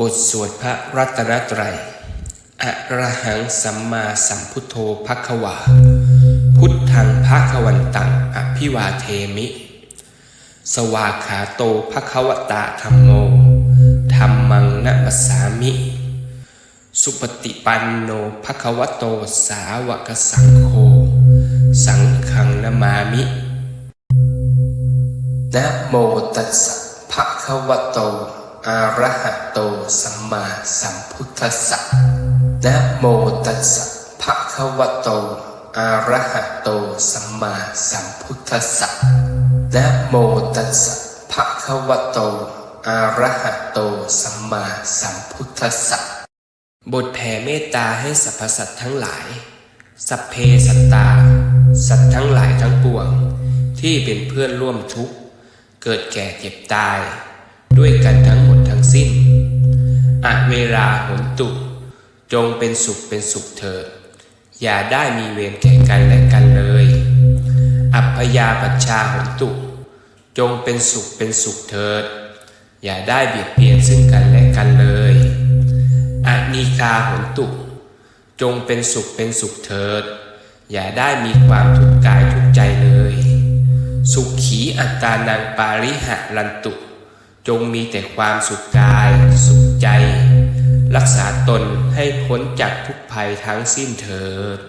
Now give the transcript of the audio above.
บทสวดพระรัตนตรัย อะระหังสัมมาสัมพุทโธภควา พุทธังภควันตังอภิวาเทมิ สวาขาโตภควตาธรรมโมธรรมังนะมัสสามิ สุปฏิปันโนภควโตสาวกสังโฆ สังฆังนามามินะโมตัสสะภควโต อะระหะโตสัมมาสัมพุทธัสสะนะโมตัสสะภะคะวะโตอะระหะโตสัมมาสัมพุทธัสสะนะโมตัสสะภะคะวะโตอะระหะโตสัมมาสัมพุทธัสสะบทแผ่เมตตาให้สรรพสัตว์ทั้งหลาย สัพเพสัตตา สัตว์ทั้งหลายทั้งปวง ที่เป็นเพื่อนร่วมทุกข์ เกิดแก่เจ็บตาย ด้วยกันทั้งหมดทั้ง สิ้น อะเวลาหนตุจงเป็นสุขเป็นสุขเถิดอย่าได้มีเวรแก่กันและกันเลย อัพยาปัชชาหนตุ จงเป็นสุขเป็นสุขเถิด อย่าได้เบียดเบียนซึ่งกันและกันเลยอานีคาหนตุ จงเป็นสุขเป็นสุขเถิด อย่าได้มีความทุกข์กายทุกใจเลย สุขขีอัตตานังปาริหะลันตุ จงมีแต่ความสุขกาย สุขใจ รักษาตนให้พ้นจากทุกภัยทั้งสิ้นเถิด